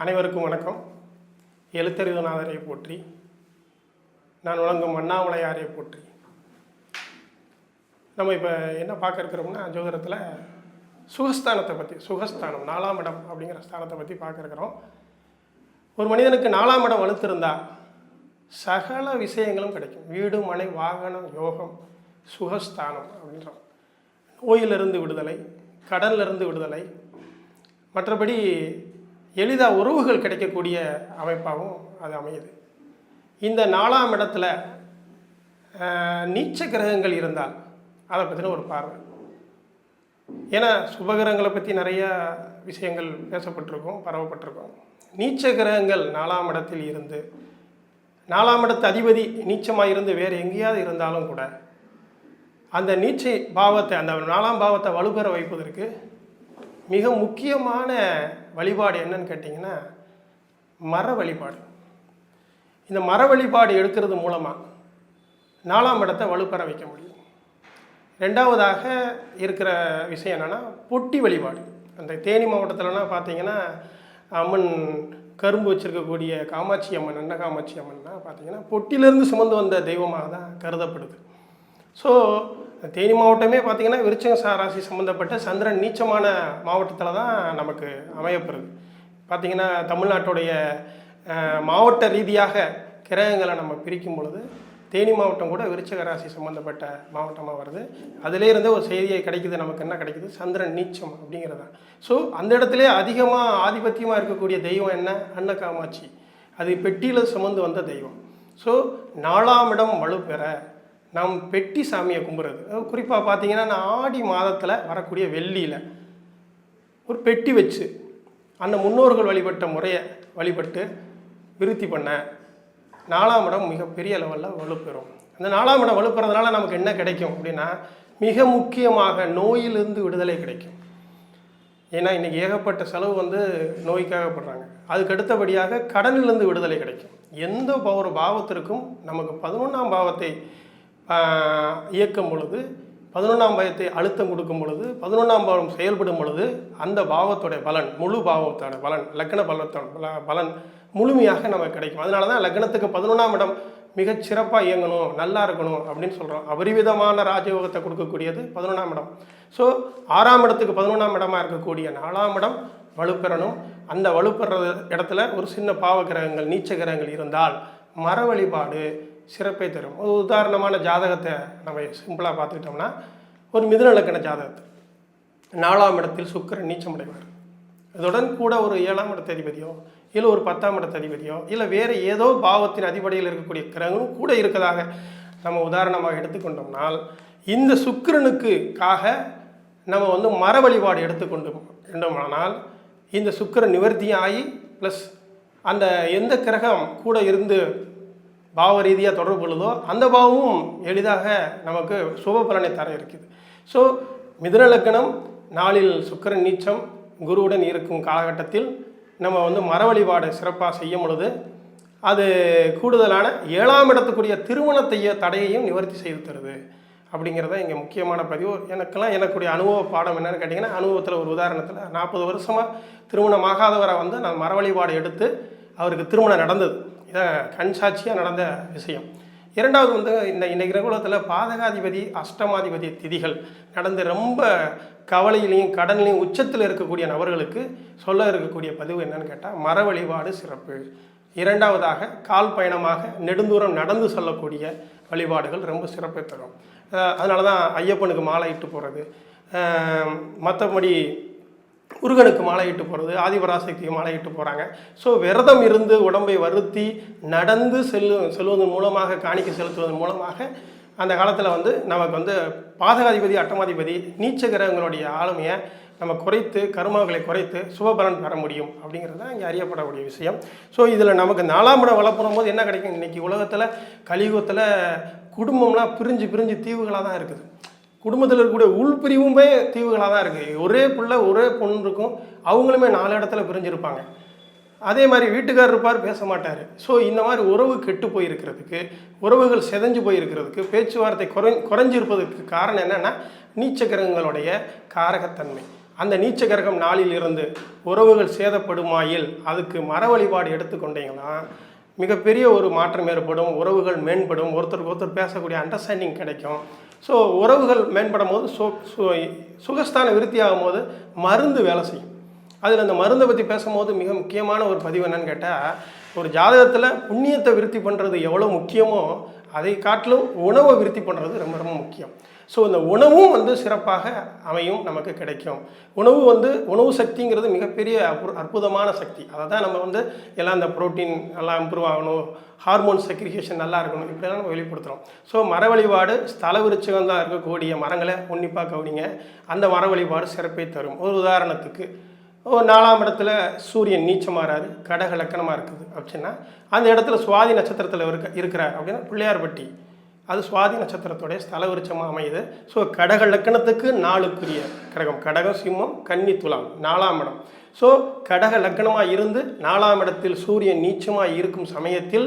அனைவருக்கும் வணக்கம். எழுத்தறிவுநாதரை போற்றி நான் வழங்கும் அண்ணாமலையாரை போற்றி. நம்ம இப்போ என்ன பார்க்க இருக்கிறோம்னா ஜோதிடத்தில் சுகஸ்தானத்தை பற்றி சுகஸ்தானம் நாலாம் இடம் அப்படிங்கிற ஸ்தானத்தை பற்றி பார்க்க இருக்கிறோம். ஒரு மனிதனுக்கு நாலாம் இடம் வலுத்திருந்தா சகல விஷயங்களும் கிடைக்கும். வீடு மனை வாகனம் யோகம் சுகஸ்தானம் அப்படின்றோம். நோயிலிருந்து விடுதலை கடனிலிருந்து விடுதலை மற்றபடி எளிதாக உறவுகள் கிடைக்கக்கூடிய அமைப்பாகவும் அது அமையுது. இந்த நாலாம் இடத்துல நீச்ச கிரகங்கள் இருந்தால் அதை பற்றின ஒரு பார்வை. ஏன்னா சுபகிரகங்களை பற்றி நிறைய விஷயங்கள் பேசப்பட்டிருக்கும் பரவப்பட்டிருக்கும். நீச்ச கிரகங்கள் நாலாம் இடத்தில் இருந்து நாலாம் இடத்து அதிபதி நீச்சமாக இருந்து வேறு எங்கேயாவது இருந்தாலும் கூட அந்த நீச்சை பாவத்தை அந்த நாலாம் பாவத்தை வலுப்பெற வைப்பதற்கு மிக முக்கியமான வழிபாடு என்னன்னு கேட்டிங்கன்னா மர வழிபாடு. இந்த மர வழிபாடு எடுக்கிறது மூலமாக நாலாம் இடத்தை வலுப்பெற வைக்க முடியும். ரெண்டாவதாக இருக்கிற விஷயம் என்னென்னா பொட்டி வழிபாடு. அந்த தேனி மாவட்டத்திலலாம் பார்த்தீங்கன்னா அம்மன் கரும்பு வச்சுருக்கக்கூடிய காமாட்சி அம்மன் அன்ன காமாட்சி அம்மன்னா பார்த்தீங்கன்னா பொட்டிலேருந்து சுமந்து வந்த தெய்வமாக தான் கருதப்படுது. ஸோ தேனி மாவட்டமே பார்த்திங்கன்னா விருச்சக ராசி சம்மந்தப்பட்ட சந்திரன் நீச்சமான மாவட்டத்தில் தான் நமக்கு அமையப்படுது பார்த்திங்கன்னா தமிழ்நாட்டுடைய மாவட்ட ரீதியாக கிரகங்களை நம்ம பிரிக்கும் பொழுது தேனி மாவட்டம் கூட விருச்சக ராசி சம்மந்தப்பட்ட மாவட்டமாக வருது. அதிலேருந்து ஒரு செய்தியை கிடைக்குது நமக்கு என்ன கிடைக்குது? சந்திரன் நீச்சம் அப்படிங்கிறது. தான் ஸோ அந்த இடத்துல அதிகமாக ஆதிபத்தியமாக இருக்கக்கூடிய தெய்வம் என்ன? அன்ன காமாட்சி அது பெட்டியில் சுமந்து வந்த தெய்வம். ஸோ நாலாம் இடம் வலுப்பெற நாம் பெட்டி சாமியை கும்பிட்றது. குறிப்பாக பார்த்தீங்கன்னா நான் ஆடி மாதத்தில் வரக்கூடிய வெள்ளியில் ஒரு பெட்டி வச்சு அந்த முன்னோர்கள் வழிபட்ட முறையை வழிபட்டு விருத்தி பண்ண நாலாம் இடம் மிகப்பெரிய லெவலில் வலுப்பெறும். அந்த நாலாம் இடம் வலுப்புறதுனால நமக்கு என்ன கிடைக்கும் அப்படின்னா மிக முக்கியமாக நோயிலிருந்து விடுதலை கிடைக்கும். ஏன்னா இன்றைக்கி ஏகப்பட்ட செலவு வந்து நோய்க்காக படுறாங்க. அதுக்கு அடுத்தபடியாக கடனிலிருந்து விடுதலை கிடைக்கும். எந்த ஒரு பாவத்திற்கும் நமக்கு பதினொன்றாம் பாவத்தை இயக்கும் பொழுது பதினொன்றாம் பாவத்தை அழுத்தம் கொடுக்கும் பொழுது பதினொன்றாம் பாவம் செயல்படும் பொழுது அந்த பாவத்தோட பலன் முழு பாவத்தோட பலன் லக்ன பலத்தோட பலன் முழுமையாக நமக்கு கிடைக்கும். அதனால தான் லக்னத்துக்கு பதினொன்றாம் இடம் மிகச் சிறப்பாக இயங்கணும் நல்லா இருக்கணும் அப்படின்னு சொல்கிறோம் அபரிவிதமான ராஜயோகத்தை கொடுக்கக்கூடியது பதினொன்றாம் இடம். ஸோ ஆறாம் இடத்துக்கு பதினொன்றாம் இடமா இருக்கக்கூடிய நாலாம் இடம் வலுப்பெறணும். அந்த வலுப்பெற இடத்துல ஒரு சின்ன பாவ கிரகங்கள் நீச்ச கிரகங்கள் இருந்தால் மர வழிபாடு சிறப்பை தரும். ஒரு உதாரணமான ஜாதகத்தை நம்ம சிம்பிளாக பார்த்துக்கிட்டோம்னா ஒரு மிதுன இலக்கண ஜாதகத்தை. நாலாம் இடத்தில் சுக்கரன் நீச்சம் அடைவார். அதுடன் கூட ஒரு ஏழாம் இடத்த அதிபதியோ இல்லை ஒரு பத்தாம் இடத்த அதிபதியோ இல்லை வேறு ஏதோ பாவத்தின் அடிப்படையில் இருக்கக்கூடிய கிரகங்களும் கூட இருக்கதாக நம்ம உதாரணமாக எடுத்துக்கொண்டோம்னால் இந்த சுக்கிரனுக்குக்காக நம்ம வந்து மர வழிபாடு எடுத்துக்கொண்டு வேண்டுமானால் இந்த சுக்கிரன் நிவர்த்தியாகி ப்ளஸ் அந்த எந்த கிரகம் கூட இருந்து பாவ ரீதியாக தொடர்பு கொள்ளுதோ அந்த பாவமும் எளிதாக நமக்கு சுப பலனை தர இருக்குது ஸோ மிதுன லக்கணம் நாளில் சுக்கிரன் நீச்சம் குருவுடன் இருக்கும் காலகட்டத்தில் நம்ம வந்து மர வழிபாடு சிறப்பாக செய்யும் பொழுது அது கூடுதலான ஏழாம் இடத்துக்குரிய திருமணத்தைய தடையையும் நிவர்த்தி செய்து தருது அப்படிங்கிறத இங்கே முக்கியமான பதிவு. எனக்கெல்லாம் எனக்குடைய அனுபவ பாடம் என்னென்னு கேட்டிங்கன்னா அனுபவத்தில் ஒரு உதாரணத்தில் நாற்பது வருஷமாக திருமணமாகாதவரை வந்து நான் மர வழிபாடு எடுத்து அவருக்கு திருமணம் நடந்தது. இதை கண்சாட்சியாக நடந்த விஷயம். இரண்டாவது வந்து இந்த இன்னைக்கு ரகுலத்தில் பாதகாதிபதி அஷ்டமாதிபதி திதிகள் நடந்து ரொம்ப கவலையிலையும் கடன்லையும் உச்சத்தில் இருக்கக்கூடிய நபர்களுக்கு சொல்ல இருக்கக்கூடிய பதிவு என்னன்னு கேட்டால் மர வழிபாடு சிறப்பு. இரண்டாவதாக கால் பயணமாக நெடுந்தூரம் நடந்து செல்லக்கூடிய வழிபாடுகள் ரொம்ப சிறப்பை தரும் அதனால தான் ஐயப்பனுக்கு மாலை இட்டு போகிறது மற்றபடி முருகனுக்கு மாலையிட்டு போகிறது ஆதிபராசக்திக்கு மாலையிட்டு போகிறாங்க ஸோ விரதம் இருந்து உடம்பை வருத்தி நடந்து செல்லு செல்வதன் மூலமாக காணிக்க செலுத்துவதன் மூலமாக அந்த காலத்தில் வந்து நமக்கு வந்து பாதகாதிபதி அட்டமாதிபதி நீச்ச கிரகங்களுடைய ஆளுமையை நம்ம குறைத்து கருமாக்களை குறைத்து சுபபலன் பெற முடியும் அப்படிங்கிறது தான் இங்கே அறியப்படக்கூடிய விஷயம். ஸோ இதில் நமக்கு நாலாம் இடம் வளர்ப்புறும் போது என்ன கிடைக்கும்? இன்றைக்கி உலகத்தில் கலியுகத்தில் குடும்பம்லாம் பிரிஞ்சு பிரிஞ்சு தீவுகளாக தான் இருக்குது. குடும்பத்தில் இருக்கக்கூடிய உள்பிரிவுமே தீவுகளாக தான் இருக்குது ஒரே பிள்ளை ஒரே பொண்ணு இருக்கும். அவங்களுமே நாலு இடத்துல பிரிஞ்சிருப்பாங்க. அதே மாதிரி வீட்டுக்காரர் இருப்பார் பேச மாட்டார். ஸோ இந்த மாதிரி உறவு கெட்டு போயிருக்கிறதுக்கு உறவுகள் செதஞ்சு போயிருக்கிறதுக்கு பேச்சுவார்த்தை குறை குறைஞ்சிருப்பதற்கு காரணம் என்னென்னா நீச்சக்கிரகங்களுடைய காரகத்தன்மை. அந்த நீச்சக்கிரகம் நாளில் இருந்து உறவுகள் சேதப்படுமாயில் அதுக்கு மர வழிபாடு எடுத்துக்கொண்டீங்கன்னா மிகப்பெரிய ஒரு மாற்றம் ஏற்படும் உறவுகள் மேம்படும் ஒருத்தருக்கு ஒருத்தர் பேசக்கூடிய அண்டர்ஸ்டாண்டிங் கிடைக்கும். ஸோ உறவுகள் மேம்படும் போது சோ சு- சுகஸ்தான விருத்தியாகும் போது மருந்து வேலை செய்யும். அதில் அந்த மருந்தை பற்றி பேசும்போது மிக முக்கியமான ஒரு பதிவு என்னன்னு கேட்டால் ஒரு ஜாதகத்தில் புண்ணியத்தை விருத்தி பண்ணுறது எவ்வளோ முக்கியமோ அதை காட்டிலும் உணவை விருத்தி பண்ணுறது ரொம்ப ரொம்ப முக்கியம். ஸோ இந்த உணவும் வந்து சிறப்பாக அமையும் நமக்கு கிடைக்கும். உணவு வந்து உணவு சக்திங்கிறது மிகப்பெரிய அற்புதமான சக்தி. அதை தான் நம்ம வந்து எல்லாம் இந்த புரோட்டீன் நல்லா இம்ப்ரூவ் ஆகணும் ஹார்மோன் செக்ரிகேஷன் நல்லா இருக்கணும் இப்படிலாம் நம்ம வெளிப்படுத்துகிறோம் ஸோ மர வழிபாடு ஸ்தல விருட்சகம் தான் இருக்கக்கூடிய மரங்களை உன்னிப்பாக கவனிங்க. அந்த மர வழிபாடு சிறப்பை தரும். ஒரு உதாரணத்துக்கு ஒரு நாலாம் இடத்துல சூரியன் நீச்சமாறாரு கடக லக்கணமாக இருக்குது. அப்படின்னா அந்த இடத்துல சுவாதி நட்சத்திரத்தில் இருக்க இருக்கிறார். அப்படின்னா பிள்ளையார்பட்டி. அது சுவாதி நட்சத்திரத்துடைய ஸ்தல விருட்சமாக அமையுது. ஸோ கடக லக்கணத்துக்கு நாளுக்குரிய கிரகம் கடகம் சிம்மம் கன்னி துலாம். நாலாம் இடம். ஸோ கடக லக்கணமாக இருந்து நாலாம் இடத்தில் சூரியன் நீச்சமாக இருக்கும் சமயத்தில்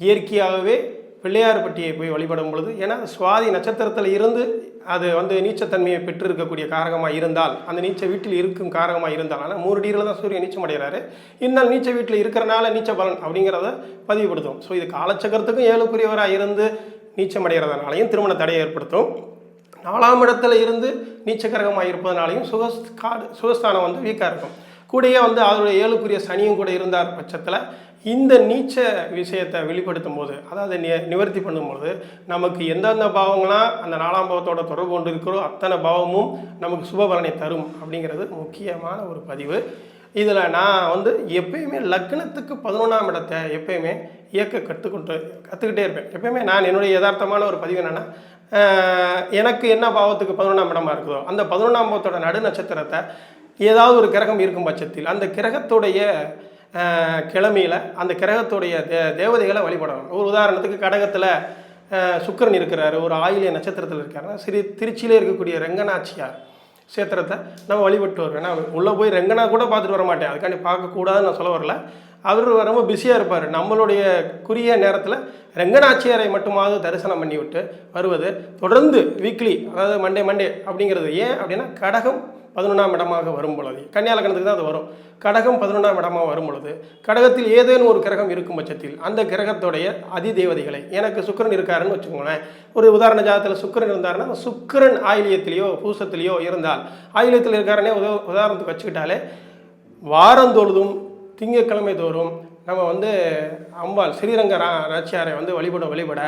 இயற்கையாகவே பிள்ளையார்பட்டியை போய் வழிபடும் பொழுது ஏன்னா சுவாதி நட்சத்திரத்தில் இருந்து அது வந்து நீச்சத்தன்மையை பெற்றிருக்கக்கூடிய காரகமாக இருந்தால் அந்த நீச்ச வீட்டில் இருக்கும் காரகமாக இருந்தால் ஆனால் மூணு டிகிரியில் தான் சூரியன் நீச்சம் அடைகிறாரு. இருந்தால் நீச்ச வீட்டில் இருக்கிறனால நீச்ச பலன் அப்படிங்கிறத பதிவுபடுத்தும் ஸோ இது காலச்சக்கரத்துக்கும் ஏழுக்குரியவராக இருந்து நீச்சம் அடைகிறதுனாலையும் திருமண தடையை ஏற்படுத்தும். நாலாம் இடத்துல இருந்து நீச்சக்கரகமாக இருப்பதனாலையும் சுகஸ் காடு சுகஸ்தானம் வந்து வீக்காக இருக்கும். கூடயே வந்து அதனுடைய ஏழுக்குரிய சனியும் கூட இருந்தார் பட்சத்தில் இந்த நீச்ச விஷயத்தை வெளிப்படுத்தும் போது அதாவது நி- நிவர்த்தி பண்ணும்போது நமக்கு எந்தெந்த பாவங்களாம் அந்த நாலாம் பாவத்தோட தொடர்பு கொண்டு இருக்கிறோ அத்தனை பாவமும் நமக்கு சுபபலனை தரும் அப்படிங்கிறது முக்கியமான ஒரு பதிவு. இதில் நான் வந்து எப்பயுமே லக்னத்துக்கு பதினொன்றாம் இடத்தை எப்பயுமே இயக்க கற்றுக்கொண்டு கற்றுக்கிட்டே இருப்பேன். எப்பயுமே நான் என்னுடைய யதார்த்தமான ஒரு பதிவு என்னென்னா எனக்கு என்ன பாவத்துக்கு பதினொன்றாம் இடமா இருக்குதோ அந்த பதினொன்றாம் பாவத்தோட நடு நட்சத்திரத்தை ஏதாவது ஒரு கிரகம் இருக்கும் பட்சத்தில் அந்த கிரகத்துடைய கிழமையில் அந்த கிரகத்துடைய தே தேவதைகளை வழிபடணும். ஒரு உதாரணத்துக்கு கடகத்தில் சுக்கிரன் இருக்கிறாரு. ஒரு ஆயிலிய நட்சத்திரத்தில் இருக்காருன்னா சிறு திருச்சியிலே இருக்கக்கூடிய ரெங்கனாச்சியார் சேத்திரத்தை நம்ம வழிபட்டு வருவேன். நான் உள்ளே போய் ரெங்கனா கூட பார்த்துட்டு வர மாட்டேன். அதுக்காண்டி பார்க்கக்கூடாதுன்னு நான் சொல்ல வரல. அவர் ரொம்ப பிஸியாக இருப்பார். நம்மளுடைய குறுகிய நேரத்தில் ரெங்கநாச்சியரை மட்டுமாவது தரிசனம் பண்ணிவிட்டு வருவது தொடர்ந்து வீக்லி அதாவது மண்டே மண்டே அப்படிங்கிறது. ஏன் அப்படின்னா கடகம் பதினொன்றாம் இடமாக வரும் பொழுது கன்னியாலக்கணத்துக்கு தான் அது வரும். கடகம் பதினொன்றாம் இடமாக வரும் பொழுது கடகத்தில் ஏதேனும் ஒரு கிரகம் இருக்கும் பட்சத்தில் அந்த கிரகத்துடைய அதிதேவதைகளை எனக்கு சுக்கிரன் இருக்காருன்னு வச்சுக்கோங்களேன். ஒரு உதாரண ஜாதத்தில் சுக்கிரன் இருந்தாருன்னா சுக்கரன் சுக்கிரன் ஆயிலியத்திலேயோ பூசத்திலேயோ இருந்தால் ஆயிலியத்தில் இருக்காருன்னே உத உதாரணத்துக்கு வச்சுக்கிட்டாலே வாரந்தொழுதும் திங்கட்கிழமை தோறும் நம்ம வந்து அம்பாள் ஸ்ரீரங்க ரா நாச்சியாரை வந்து வழிபட வழிபட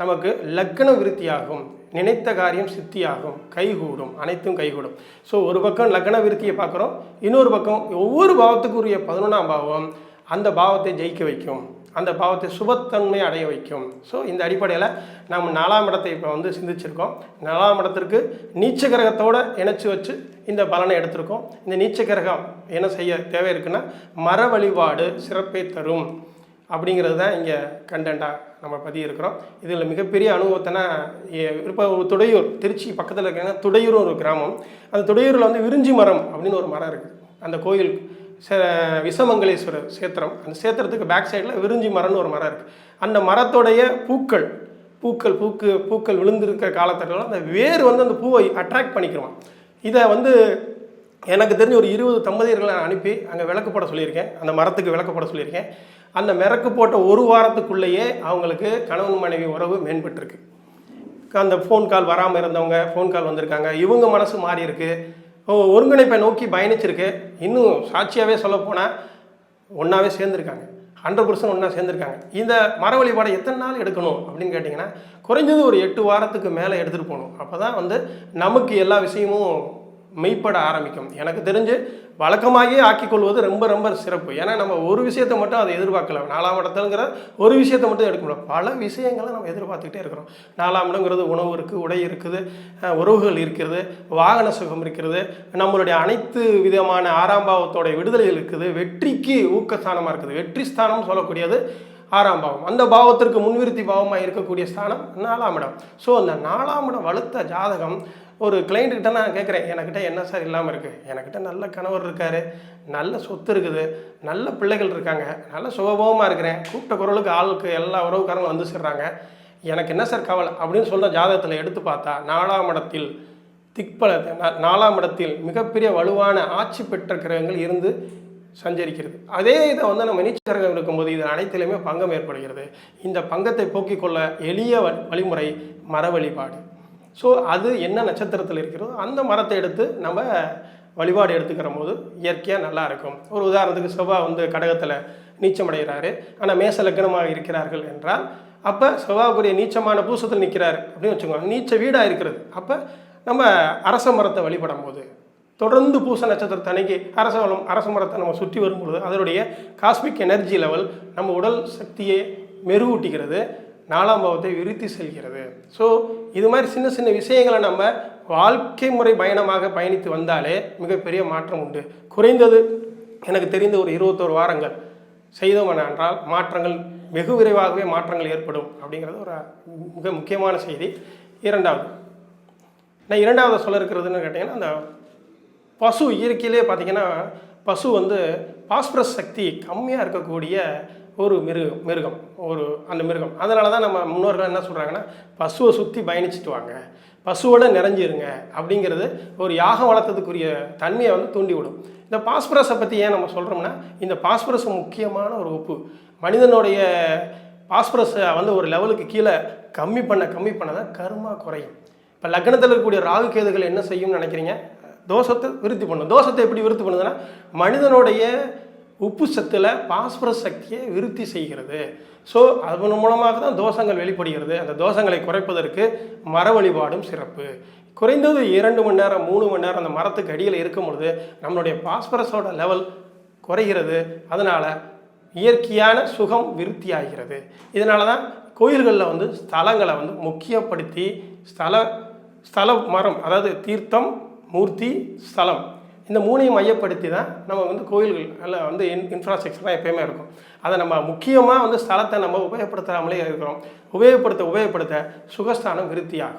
நமக்கு லக்ன விருத்தியாகும். நினைத்த காரியம் சித்தியாகும். கைகூடும். அனைத்தும் கைகூடும். ஸோ ஒரு பக்கம் லக்ன விருத்தியை பார்க்குறோம். இன்னொரு பக்கம் ஒவ்வொரு பாவத்துக்குரிய பதினொன்றாம் பாவம் அந்த பாவத்தை ஜெயிக்க வைக்கும். அந்த பாவத்தை சுபத்தன்மை அடைய வைக்கும். ஸோ இந்த அடிப்படையில் நாம் நாலாம் இடத்தை இப்போ வந்து சிந்திச்சிருக்கோம். நாலாம் இடத்திற்கு நீச்ச கிரகத்தோடு இணைச்சி வச்சு இந்த பலனை எடுத்திருக்கோம். இந்த நீச்ச கிரகம் என்ன செய்ய தேவை இருக்குன்னா மர வழிபாடு சிறப்பை தரும் அப்படிங்கிறது தான் இங்கே கண்டென்ட்டாக நம்ம பதியிருக்கிறோம் இதில் மிகப்பெரிய அனுபவத்தைனா இப்போ ஒரு துடையூர் திருச்சி பக்கத்தில் இருக்கிற துடையூர் ஒரு கிராமம். அந்த துடையூரில் வந்து விரிஞ்சி மரம் அப்படின்னு ஒரு மரம் இருக்குது அந்த கோயில் விசமங்கலேஸ்வரர் சேத்திரம். அந்த சேத்திரத்துக்கு பேக் சைடில் விரிஞ்சி மரம்னு ஒரு மரம் இருக்குது அந்த மரத்தோடைய பூக்கள் பூக்கள் பூக்கு பூக்கள் விழுந்திருக்கிற காலத்தில் அந்த வேர் வந்து அந்த பூவை அட்ராக்ட் பண்ணிக்கிறோம் இதை வந்து எனக்கு தெரிஞ்ச ஒரு இருபது தம்பதியர்களை நான் அனுப்பி அங்கே விளக்கு போட சொல்லியிருக்கேன். அந்த மரத்துக்கு விளக்கு போட சொல்லியிருக்கேன். அந்த மிளக்கு போட்ட ஒரு வாரத்துக்குள்ளேயே அவங்களுக்கு கணவன் மனைவி உறவு மேம்பட்டுருக்கு. அந்த ஃபோன் கால் வராமல் இருந்தவங்க ஃபோன் கால் வந்திருக்காங்க. இவங்க மனசு மாறியிருக்கு. ஒருங்கிணைப்பை நோக்கி பயணிச்சிருக்கு. இன்னும் சாட்சியாகவே சொல்லப்போனால் ஒன்றாவே சேர்ந்துருக்காங்க. ஹண்ட்ரட் பர்சன்ட் ஒன்றா சேர்ந்துருக்காங்க. இந்த மர வழிபாடை எத்தனை நாள் எடுக்கணும் அப்படின்னு கேட்டிங்கன்னா குறைஞ்சது ஒரு எட்டு வாரத்துக்கு மேலே எடுத்துகிட்டு போகணும். அப்போ தான் வந்து நமக்கு எல்லா விஷயமும் மெய்ப்பட ஆரம்பிக்கும். எனக்கு தெரிஞ்சு வழக்கமாகியே ஆக்கிக்கொள்வது ரொம்ப ரொம்ப சிறப்பு. ஏன்னா நம்ம ஒரு விஷயத்தை மட்டும் அதை எதிர்பார்க்கல. நாலாம் இடத்துலங்கிற ஒரு விஷயத்தை மட்டும் எடுக்க முடியும் பல விஷயங்களை நம்ம எதிர்பார்த்துக்கிட்டே இருக்கிறோம். நாலாம் இடங்கிறது உணவு இருக்குது உடை இருக்குது உறவுகள் இருக்கிறது வாகன சுகம் இருக்கிறது நம்மளுடைய அனைத்து விதமான ஆறாம்பாவத்தோடைய விடுதலைகள் இருக்குது வெற்றிக்கு ஊக்கஸ்தானமாக இருக்குது. வெற்றி ஸ்தானம் சொல்லக்கூடியது ஆறாம் பாவம் அந்த பாவத்திற்கு முன்விருத்தி பாவமாக இருக்கக்கூடிய ஸ்தானம் நாலாம் இடம். ஸோ அந்த நாலாம் இடம் வலுத்த ஜாதகம் ஒரு கிளைண்ட்டுக்கிட்ட நான் கேட்குறேன் எனக்கிட்ட என்ன சார் இல்லாமல் இருக்குது எனக்கிட்ட நல்ல கணவர் இருக்கார் நல்ல சொத்து இருக்குது நல்ல பிள்ளைகள் இருக்காங்க நல்ல சுகபோகமாக இருக்கிறேன் கூப்பிட்ட குரலுக்கு ஆளுக்கு எல்லா உறவுக்காரங்களும் வந்து சேர்றாங்க. எனக்கு என்ன சார் கவலை? அப்படின்னு சொல்கிற ஜாதகத்தில் எடுத்து பார்த்தா நாலாம் இடத்தில் திக்பல நாலாம் இடத்தில் மிகப்பெரிய வலுவான ஆட்சி பெற்ற கிரகங்கள் இருந்து சஞ்சரிக்கிறது. அதே இதை வந்து நம்ம நீச்ச கிரகம் இருக்கும்போது இது அனைத்திலுமே பங்கம் ஏற்படுகிறது. இந்த பங்கத்தை போக்கிக் கொள்ள எளிய வ- வழிமுறை மர வழிபாடு ஸோ அது என்ன நட்சத்திரத்தில் இருக்கிறதோ அந்த மரத்தை எடுத்து நம்ம வழிபாடு எடுத்துக்கிற போது இயற்கையாக நல்லா இருக்கும். ஒரு உதாரணத்துக்கு செவ்வாய் வந்து கடகத்தில் நீச்சமடைகிறாரு. ஆனால் மேச லக்னமாக இருக்கிறார்கள் என்றால் அப்போ செவ்வாய்க்குரிய நீச்சமான பூசத்தில் நிற்கிறார் அப்படின்னு வச்சுக்கோங்க. நீச்ச வீடாக இருக்கிறது. அப்போ நம்ம அரச மரத்தை வழிபடும் போது தொடர்ந்து பூச நட்சத்திரத்தை அன்னைக்கு அரச வளம் அரச மரத்தை நம்ம சுற்றி வரும்பொழுது அதனுடைய காஸ்மிக் எனர்ஜி லெவல் நம்ம உடல் சக்தியை மெருகூட்டிக்கிறது நாலாம் பாவத்தை விருத்தி செல்கிறது ஸோ இது மாதிரி சின்ன சின்ன விஷயங்களை நம்ம வாழ்க்கை முறை பயணமாக பயணித்து வந்தாலே மிகப்பெரிய மாற்றம் உண்டு. குறைந்தது எனக்கு தெரிந்த ஒரு இருபத்தோரு வாரங்கள் செய்தோம் என்றால் மாற்றங்கள் வெகு விரைவாகவே மாற்றங்கள் ஏற்படும் அப்படிங்கிறது ஒரு மிக முக்கியமான செய்தி. இரண்டாவது நான் இரண்டாவது சொல்ல இருக்கிறதுன்னு கேட்டிங்கன்னா அந்த பசு இயற்கையிலே பார்த்தீங்கன்னா பசு வந்து பாஸ்பரஸ் சக்தி கம்மியாக இருக்கக்கூடிய ஒரு மிருக மிருகம் ஒரு அந்த மிருகம். அதனால தான் நம்ம முன்னோர்கள் என்ன சொல்கிறாங்கன்னா பசுவை சுற்றி பயணிச்சுட்டு வாங்க. பசுவோட நிறைஞ்சிருங்க அப்படிங்கிறது ஒரு யாகம் வளர்த்ததுக்குரிய தன்மையை வந்து தூண்டி விடும் இந்த பாஸ்பரஸை பற்றி ஏன் நம்ம சொல்கிறோம்னா இந்த பாஸ்பரஸ் முக்கியமான ஒரு உப்பு. மனிதனுடைய பாஸ்பரஸை வந்து ஒரு லெவலுக்கு கீழே கம்மி பண்ண கம்மி பண்ண தான் கருமா குறையும். இப்போ லக்னத்தில் இருக்கக்கூடிய ராகு கேதுகள் என்ன செய்யும்னு நினைக்கிறீங்க? தோஷத்தை விருத்தி பண்ணும் தோஷத்தை எப்படி விருத்தி பண்ணுதுன்னா மனிதனுடைய உப்பு சத்தில் பாஸ்பரஸ் சக்தியை விருத்தி செய்கிறது. ஸோ அதன் மூலமாக தான் தோஷங்கள் வெளிப்படுகிறது. அந்த தோஷங்களை குறைப்பதற்கு மர வழிபாடும் சிறப்பு. குறைந்தது இரண்டு மணி நேரம் மூணு மணி நேரம் அந்த மரத்துக்கு அடியில் இருக்கும் பொழுது நம்மளுடைய பாஸ்பரஸோட லெவல் குறைகிறது. அதனால் இயற்கையான சுகம் விருத்தி ஆகிறது இதனால தான் கோயில்களில் வந்து ஸ்தலங்களை வந்து முக்கியப்படுத்தி ஸ்தல ஸ்தல மரம் அதாவது தீர்த்தம் மூர்த்தி ஸ்தலம் இந்த மூணையும் மையப்படுத்தி தான் நம்ம வந்து கோயில்கள் எல்லாம் வந்து இன் இன்ஃப்ராஸ்ட்ரக்சர்லாம் எப்பயுமே இருக்கும். அதை நம்ம முக்கியமாக வந்து ஸ்தலத்தை நம்ம உபயோகப்படுத்தாமலே இருக்கிறோம். உபயோகப்படுத்த உபயோகப்படுத்த சுகஸ்தானம் விருத்தியாகும்.